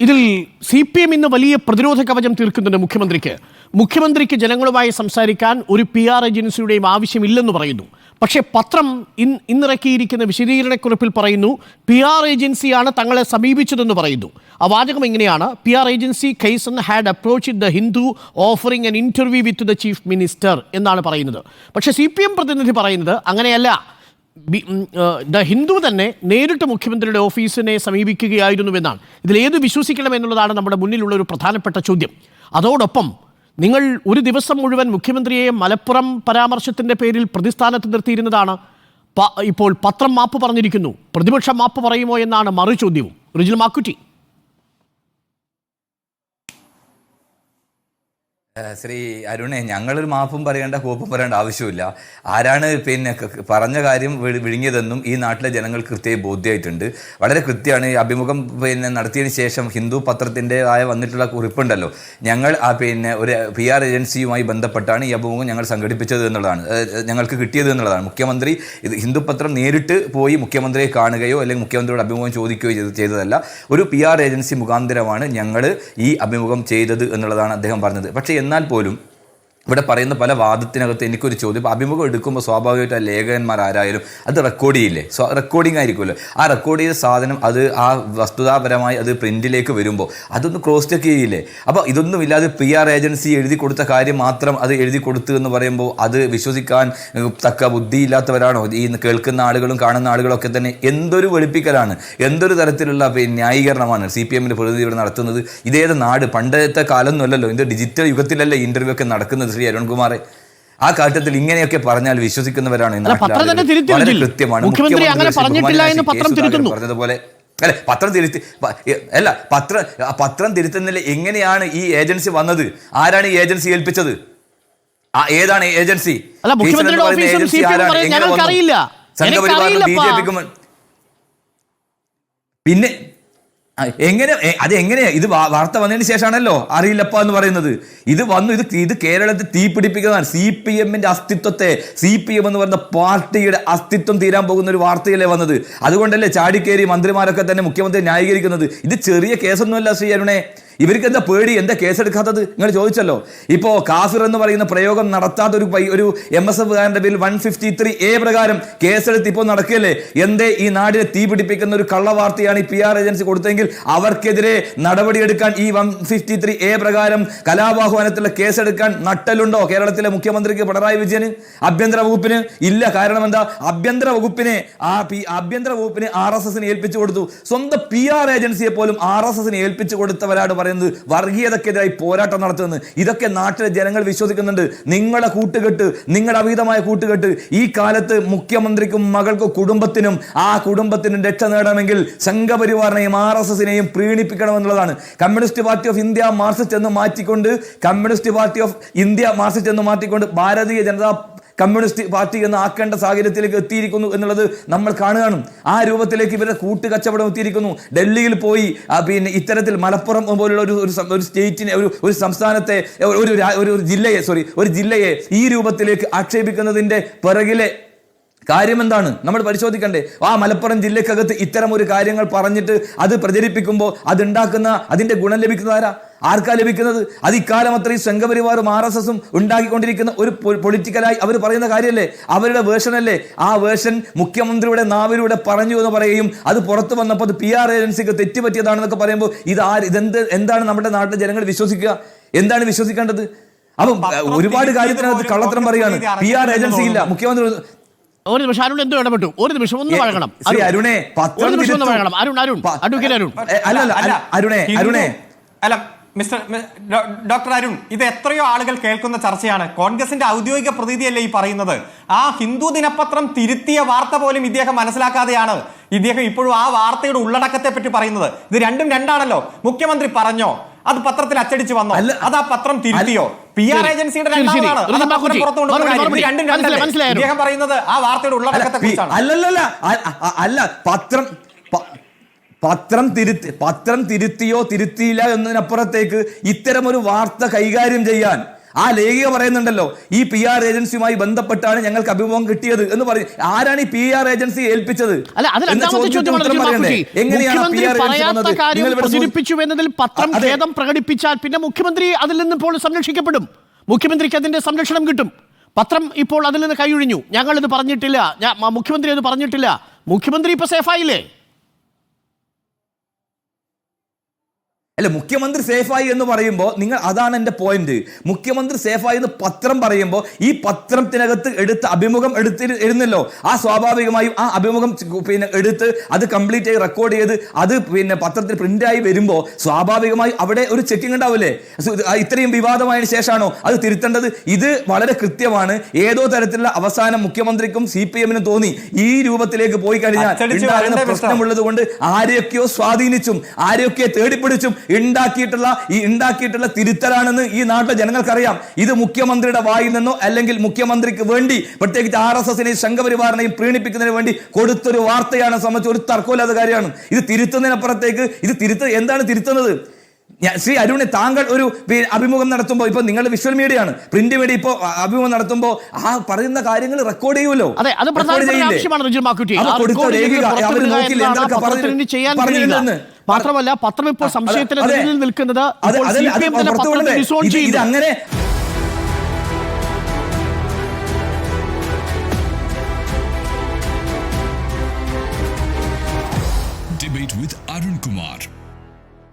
ഇതിൽ C P M ഇന്ന് വലിയ പ്രതിരോധ കവചം തീർക്കുന്നുണ്ട് മുഖ്യമന്ത്രിക്ക്. മുഖ്യമന്ത്രിക്ക് ജനങ്ങളുമായി സംസാരിക്കാൻ ഒരു പി ആർ ഏജൻസിയുടെയും ആവശ്യമില്ലെന്ന് പറയുന്നു. പക്ഷേ പത്രം ഇൻ ഇന്നിറക്കിയിരിക്കുന്ന വിശദീകരണക്കുറിപ്പിൽ പറയുന്നു പി ആർ ഏജൻസിയാണ് തങ്ങളെ സമീപിച്ചതെന്ന് പറയുന്നു. ആ വാചകം ഇങ്ങനെയാണ്. P R agency Kaizzen had approach the Hindu offering an interview with the chief minister എന്നാണ് പറയുന്നത്. പക്ഷേ സി പ്രതിനിധി പറയുന്നത് അങ്ങനെയല്ല. ദ ഹിന്ദു തന്നെ നേരിട്ട് മുഖ്യമന്ത്രിയുടെ ഓഫീസിനെ സമീപിക്കുകയായിരുന്നുവെന്നാണ്. ഇതിൽ ഏത് വിശ്വസിക്കണം എന്നുള്ളതാണ് നമ്മുടെ മുന്നിലുള്ള ഒരു പ്രധാനപ്പെട്ട ചോദ്യം. അതോടൊപ്പം നിങ്ങൾ ഒരു ദിവസം മുഴുവൻ മുഖ്യമന്ത്രിയെ മലപ്പുറം പരാമർശത്തിന്റെ പേരിൽ പ്രതിസ്ഥാനത്ത് നിർത്തിയിരുന്നതാണ്. ഇപ്പോൾ പത്രം മാപ്പ് പറഞ്ഞിരിക്കുന്നു. പ്രതിപക്ഷം മാപ്പ് പറയുമോ എന്നാണ് മറു ചോദ്യവും റിജിൽ മാക്കുറ്റി. ശ്രീ അരുണേ ഞങ്ങളൊരു മാപ്പും പറയേണ്ട കോപ്പും പറയേണ്ട ആവശ്യമില്ല ആരാണ് പിന്നെ പറഞ്ഞ കാര്യം വിഴി- വിഴുങ്ങിയതെന്നും ഈ നാട്ടിലെ ജനങ്ങൾ കൃത്യമായി ബോധ്യമായിട്ടുണ്ട് വളരെ കൃത്യമാണ്. അഭിമുഖം പിന്നെ നടത്തിയതിന് ശേഷം ഹിന്ദു പത്രത്തിന്റെതായ വന്നിട്ടുള്ള കുറിപ്പുണ്ടല്ലോ. ഞങ്ങൾ ആ പിന്നെ ഒരു പി ആർ ഏജൻസിയുമായി ബന്ധപ്പെട്ടാണ് ഈ അഭിമുഖം ഞങ്ങൾ സംഘടിപ്പിച്ചത് എന്നുള്ളതാണ്. ഞങ്ങൾക്ക് കിട്ടിയത് എന്നുള്ളതാണ്. മുഖ്യമന്ത്രി ഇത് ഹിന്ദു പത്രം നേരിട്ട് പോയി മുഖ്യമന്ത്രിയെ കാണുകയോ അല്ലെങ്കിൽ മുഖ്യമന്ത്രിയോട് അഭിമുഖം ചോദിക്കുകയോ ചെയ്ത് ചെയ്തതല്ല. ഒരു പി ആർ ഏജൻസി മുഖാന്തരമാണ് ഞങ്ങൾ ഈ അഭിമുഖം ചെയ്തത് എന്നുള്ളതാണ് അദ്ദേഹം പറഞ്ഞത്. പക്ഷേ എന്നാൽ പോലും ഇവിടെ പറയുന്ന പല വാദത്തിനകത്ത് എനിക്കൊരു ചോദ്യം. ഇപ്പോൾ അഭിമുഖം എടുക്കുമ്പോൾ സ്വാഭാവികമായിട്ട് ആ ലേഖകന്മാർ ആരായാലും അത് റെക്കോർഡ് ചെയ്യില്ലേ? സോ റെക്കോർഡിംഗ് ആയിരിക്കുമല്ലോ. ആ റെക്കോർഡ് ചെയ്ത സാധനം അത് ആ വസ്തുതാപരമായി അത് പ്രിന്റിലേക്ക് വരുമ്പോൾ അതൊന്ന് ക്രോസ് ചെക്ക് ചെയ്യില്ലേ? അപ്പോൾ ഇതൊന്നും ഇല്ലാതെ പി ആർ ഏജൻസി എഴുതി കൊടുത്ത കാര്യം മാത്രം അത് എഴുതി കൊടുത്തു എന്ന് പറയുമ്പോൾ അത് വിശ്വസിക്കാൻ തക്ക ബുദ്ധിയില്ലാത്തവരാണോ? ഈ കേൾക്കുന്ന ആളുകളും കാണുന്ന ആളുകളൊക്കെ തന്നെ എന്തൊരു വെളുപ്പിക്കലാണ്. എന്തൊരു തരത്തിലുള്ള ന്യായീകരണമാണ് സി പി എമ്മിന്റെ പ്രതിനിധി ഇവിടെ നടത്തുന്നത്. ഇതേത് നാട്? പണ്ടത്തെ കാലമൊന്നുമല്ലല്ലോ ഇത് ഡിജിറ്റൽ യുഗത്തിലല്ലേ ഇന്റർവ്യൂ ഒക്കെ നടക്കുന്നത് ശ്രീ അരുൺകുമാറെ ആ കാട്ടത്തിൽ ഇങ്ങനെയൊക്കെ പറഞ്ഞാൽ വിശ്വസിക്കുന്നവരാണ്. വളരെ കൃത്യമാണ് മുഖ്യമന്ത്രി അങ്ങനെ ശ്രീ പറഞ്ഞിട്ടില്ല എന്ന് പത്രം. തിരുത്തുന്നു. പറഞ്ഞതുപോലെ അല്ലെ പത്രം തിരുത്തി അല്ല പത്രം പത്രം തിരുത്തുന്നതിൽ എങ്ങനെയാണ് ഈ ഏജൻസി വന്നത് ആരാണ് ഈ ഏജൻസി ഏൽപ്പിച്ചത് ആ ഏതാണ് ഏജൻസി ഏജൻസി ആരാണ്? പറയും, എങ്ങനെ വന്നു? സംഘപരിവാറിനും ബി ജെ പിക്കും പിന്നെ എങ്ങനെ അത് എങ്ങനെയാ ഇത് വാർത്ത വന്നതിന് ശേഷമാണല്ലോ. അറിയില്ലപ്പ എന്ന് പറയുന്നത്. ഇത് വന്നു ഇത് ഇത് കേരളത്തിൽ തീ പിടിപ്പിക്കുന്നതാണ് സി പി എമ്മിന്റെ അസ്തിത്വത്തെ സി പി എം എന്ന് പറയുന്ന പാർട്ടിയുടെ അസ്തിത്വം തീരാൻ പോകുന്ന ഒരു വാർത്തയല്ലേ വന്നത്. അതുകൊണ്ടല്ലേ ചാടിക്കേറി മന്ത്രിമാരൊക്കെ തന്നെ മുഖ്യമന്ത്രി ന്യായീകരിക്കുന്നത്. ഇത് ചെറിയ കേസൊന്നുമല്ല ശ്രീ അരുണേ. ഇവർക്ക് എന്താ പേടി? എന്താ കേസെടുക്കാത്തത്? നിങ്ങൾ ചോദിച്ചല്ലോ. ഇപ്പോൾ കാഫിർ എന്ന് പറയുന്ന പ്രയോഗം നടത്താത്ത ഒരു ഒരു M S F കാരന്റെ bill one fifty three A പ്രകാരം കേസെടുത്ത് ഇപ്പോൾ നടക്കുകയല്ലേ? എന്തേ ഈ നാടിനെ തീ പിടിപ്പിക്കുന്ന ഒരു കള്ളവാർത്തയാണ് ഈ പി ആർ ഏജൻസി കൊടുത്തെങ്കിൽ അവർക്കെതിരെ നടപടിയെടുക്കാൻ ഈ വൺ ഫിഫ്റ്റി ത്രീ എ പ്രകാരം കലാപാഹ്വാനത്തിലെ കേസെടുക്കാൻ നട്ടലുണ്ടോ? കേരളത്തിലെ മുഖ്യമന്ത്രിക്ക് പിണറായി വിജയന്? ആഭ്യന്തര വകുപ്പിന്? ഇല്ല. കാരണം എന്താ? ആഭ്യന്തര വകുപ്പിനെ ആ പി ആഭ്യന്തര വകുപ്പിനെ ആർ എസ് എസിന് ഏൽപ്പിച്ചു കൊടുത്തു. സ്വന്തം പി ആർ ഏജൻസിയെ പോലും ആർ എസ് എസിന് ഏൽപ്പിച്ചു കൊടുത്തവരാണ് പറയുന്നത്. വർഗീയതക്കെതിരായി പോരാട്ടം നടത്തുന്നത്. ഇതൊക്കെ നാട്ടിലെ ജനങ്ങൾ വിശ്വസിക്കുന്നുണ്ട്. നിങ്ങളുടെ കൂട്ടുകെട്ട് നിങ്ങളുടെ അവീതമായ കൂട്ടുകെട്ട് ഈ കാലത്ത് മുഖ്യമന്ത്രിക്കും മകൾക്കും കുടുംബത്തിനും ആ കുടുംബത്തിനും രക്ഷ നേടണമെങ്കിൽ സംഘപരിവാറിനെയും ആർ എസ് എസിനെയും പ്രീണിപ്പിക്കണമെന്നുള്ളതാണ്. Communist party of India Marxist എന്ന് മാറ്റിക്കൊണ്ട് communist party of India Marxist എന്ന് മാറ്റിക്കൊണ്ട് ഭാരതീയ ജനതാ കമ്മ്യൂണിസ്റ്റ് പാർട്ടി എന്ന് ആക്കേണ്ട സാഹചര്യത്തിലേക്ക് എത്തിയിരിക്കുന്നു എന്നുള്ളത് നമ്മൾ കാണുകയാണ്. ആ രൂപത്തിലേക്ക് ഇവരുടെ കൂട്ടുകച്ചവടം എത്തിയിരിക്കുന്നു. ഡൽഹിയിൽ പോയി പിന്നെ ഇത്തരത്തിൽ മലപ്പുറം പോലുള്ള ഒരു ഒരു സ്റ്റേറ്റിനെ ഒരു ഒരു സംസ്ഥാനത്തെ ഒരു- ഒരു ജില്ലയെ സോറി ഒരു ജില്ലയെ ഈ രൂപത്തിലേക്ക് ആക്ഷേപിക്കുന്നതിന്റെ പിറകിലെ കാര്യം എന്താണ്? നമ്മൾ പരിശോധിക്കണ്ടേ. ആ മലപ്പുറം ജില്ലക്കകത്ത് ഇത്തരം ഒരു കാര്യങ്ങൾ പറഞ്ഞിട്ട് അത് പ്രചരിപ്പിക്കുമ്പോൾ അതുണ്ടാക്കുന്ന അതിന്റെ ഗുണം ലഭിക്കുന്നത് ആരാ? ആർക്കാ ലഭിക്കുന്നത്? അത് ഇക്കാലം അത്രയും സംഘപരിവാറും ആർ എസ് എസും ഉണ്ടാക്കിക്കൊണ്ടിരിക്കുന്ന ഒരു പൊളിറ്റിക്കലായി അവർ പറയുന്ന കാര്യമല്ലേ അവരുടെ വേർഷൻ അല്ലേ ആ വേർഷൻ മുഖ്യമന്ത്രിയുടെ നാവിലൂടെ പറഞ്ഞു എന്ന് പറയുകയും അത് പുറത്തു വന്നപ്പോൾ അത് പി ആർ ഏജൻസിക്ക് തെറ്റുപറ്റിയതാണെന്നൊക്കെ പറയുമ്പോൾ ഇത് ആര് ഇതെന്ത് എന്താണ് നമ്മുടെ നാട്ടിലെ ജനങ്ങൾ വിശ്വസിക്കുക? എന്താണ് വിശ്വസിക്കേണ്ടത്? അപ്പം ഒരുപാട് കാര്യത്തിനകത്ത് കള്ളത്തരം പറയുകയാണ്. പി ആർ ഏജൻസി ഇല്ല. മുഖ്യമന്ത്രി ഒരു നിമിഷം അരുൺ എന്തോ ഇടപെട്ടു? ഒരു നിമിഷം ഒന്ന് വഴങ്ങണം. ശ്രീ അരുണേ, ഒരു നിമിഷം ഒന്ന്. വഴങ്ങണം. അരുൺ അരുൺ. അഡ്വക്കേറ്റ് അരുൺ. അല്ല, അരുണേ, അരുണേ. അല്ല മിസ്റ്റർ ഡോക്ടർ അരുൺ ഇത് എത്രയോ ആളുകൾ കേൾക്കുന്ന ചർച്ചയാണ്. കോൺഗ്രസിന്റെ ഔദ്യോഗിക പ്രതിനിധിയല്ലേ ഈ പറയുന്നത്. ആ ഹിന്ദു ദിനപത്രം തിരുത്തിയ വാർത്ത പോലും ഇദ്ദേഹം മനസ്സിലാക്കാതെയാണ് ഇദ്ദേഹം ഇപ്പോഴും ആ വാർത്തയുടെ ഉള്ളടക്കത്തെ പറ്റി പറയുന്നത്. ഇത് രണ്ടും രണ്ടാണല്ലോ. മുഖ്യമന്ത്രി പറഞ്ഞോ? അത് പത്രത്തിൽ അച്ചടിച്ച് വന്നോ. അത് ആ പത്രം തിരുത്തിയോ? പി ആർ ഏജൻസിയുടെ. രണ്ടാമതാണ്. ഇദ്ദേഹം പറയുന്നത് ആ വാർത്തയുടെ ഉള്ളടക്കത്തെ പി- കുറിച്ചാണ്. അല്ലല്ലല്ല അ- അ- അല്ല പത്രം പത്രം തിരുത്തി പത്രം തിരുത്തിയോ തിരുത്തിയില്ല എന്നതിനപ്പുറത്തേക്ക് ഇത്തരമൊരു വാർത്ത കൈകാര്യം ചെയ്യാൻ. ആ ലേഖിക പറയുന്നുണ്ടല്ലോ ഈ പി ആർ ഏജൻസിയുമായി ബന്ധപ്പെട്ടാണ് ഞങ്ങൾക്ക് അഭിമുഖം കിട്ടിയത് എന്ന് പറഞ്ഞു ആരാണ് ഈ പി ആർ ഏജൻസി ഏൽപ്പിച്ചത്? എന്നതിൽ പ്രകടിപ്പിച്ചാൽ പിന്നെ മുഖ്യമന്ത്രി അതിൽ നിന്ന് ഇപ്പോൾ സംരക്ഷിക്കപ്പെടും. മുഖ്യമന്ത്രിക്ക് അതിന്റെ സംരക്ഷണം കിട്ടും. പത്രം ഇപ്പോൾ അതിൽ നിന്ന് കൈയൊഴിഞ്ഞു. ഞങ്ങൾ ഇത് പറഞ്ഞിട്ടില്ല. മുഖ്യമന്ത്രി അത് പറഞ്ഞിട്ടില്ല. മുഖ്യമന്ത്രി ഇപ്പൊ സേഫായില്ലേ? അല്ല മുഖ്യമന്ത്രി സേഫായി എന്ന് പറയുമ്പോൾ നിങ്ങൾ അതാണ് എന്റെ പോയിന്റ് മുഖ്യമന്ത്രി സേഫായി എന്ന് പത്രം പറയുമ്പോൾ ഈ പത്രത്തിനകത്ത് എടുത്ത് അഭിമുഖം എടുത്തിരുന്നല്ലോ ആ സ്വാഭാവികമായും ആ അഭിമുഖം പിന്നെ എടുത്ത് അത് കംപ്ലീറ്റ് ആയി റെക്കോർഡ് ചെയ്ത് അത് പിന്നെ പത്രത്തിൽ പ്രിന്റായി വരുമ്പോൾ സ്വാഭാവികമായി അവിടെ ഒരു ചെക്കിംഗ് ഉണ്ടാവില്ലേ? ഇത്രയും വിവാദമായതിനു ശേഷമാണോ അത് തിരുത്തേണ്ടത്? ഇത് വളരെ കൃത്യമാണ്. ഏതോ തരത്തിലുള്ള അവസാനം മുഖ്യമന്ത്രിക്കും സി പി എമ്മിനും തോന്നി. ഈ രൂപത്തിലേക്ക് പോയി കഴിഞ്ഞാൽ? പ്രശ്നമുള്ളത് കൊണ്ട് ആരെയൊക്കെയോ സ്വാധീനിച്ചും ആരെയൊക്കെയോ തേടിപ്പിടിച്ചും ഉണ്ടാക്കിയിട്ടുള്ള ഈ ഉണ്ടാക്കിയിട്ടുള്ള തിരുത്തലാണെന്ന് ഈ നാട്ടിലെ ജനങ്ങൾക്കറിയാം. ഇത് മുഖ്യമന്ത്രിയുടെ വായിൽ നിന്നോ അല്ലെങ്കിൽ മുഖ്യമന്ത്രിക്ക് വേണ്ടി പ്രത്യേകിച്ച് ആർ എസ് എസിനെയും സംഘപരിവാറിനെയും പ്രീണിപ്പിക്കുന്നതിന് വേണ്ടി കൊടുത്തൊരു വാർത്തയാണ് സംബന്ധിച്ച് ഒരു തർക്കമില്ലാത്ത കാര്യമാണ്. ഇത് തിരുത്തുന്നതിനപ്പുറത്തേക്ക് ഇത് തിരുത്ത എന്താണ് തിരുത്തുന്നത്? ശ്രീ അരുണ് താങ്കൾ ഒരു അഭിമുഖം നടത്തുമ്പോൾ ഇപ്പൊ നിങ്ങൾ വിഷ്വൽ മീഡിയ ആണ് പ്രിന്റ് മീഡിയ ഇപ്പോ അഭിമുഖം നടത്തുമ്പോൾ ആ പറയുന്ന കാര്യങ്ങൾ റെക്കോർഡ് ചെയ്യുമല്ലോ. കൊടുത്ത രേഖ അവർ നോക്കില്ല എന്തൊക്കെ പറഞ്ഞില്ലെന്ന്. മാത്രമല്ല പത്രം ഇപ്പോൾ സംശയത്തിന് നിൽക്കുന്നത് അങ്ങനെ